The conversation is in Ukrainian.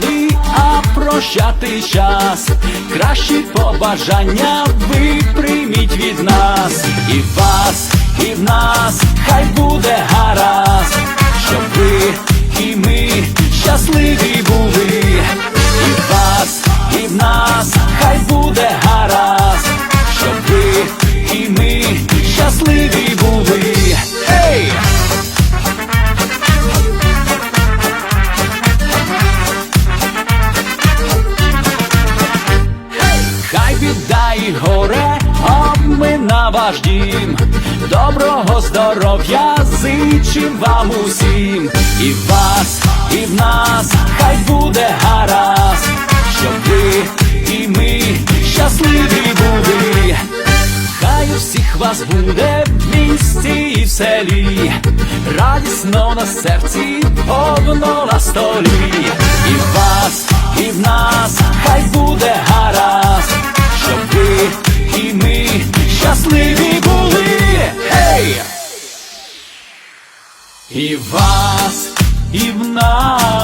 коли, а прощати час, кращі побажання ви прийміть від нас, і в вас, і в нас, хай буде гаразд. Біда і горе обмина ваш дім, доброго здоров'я зичим вам усім, і в вас, і в нас, хай буде гаразд, щоб ви і ми щасливі були. Хай у всіх вас буде в місті і в селі, радісно на серці, повно на столі, і в вас, і в нас, І вас, і в нас.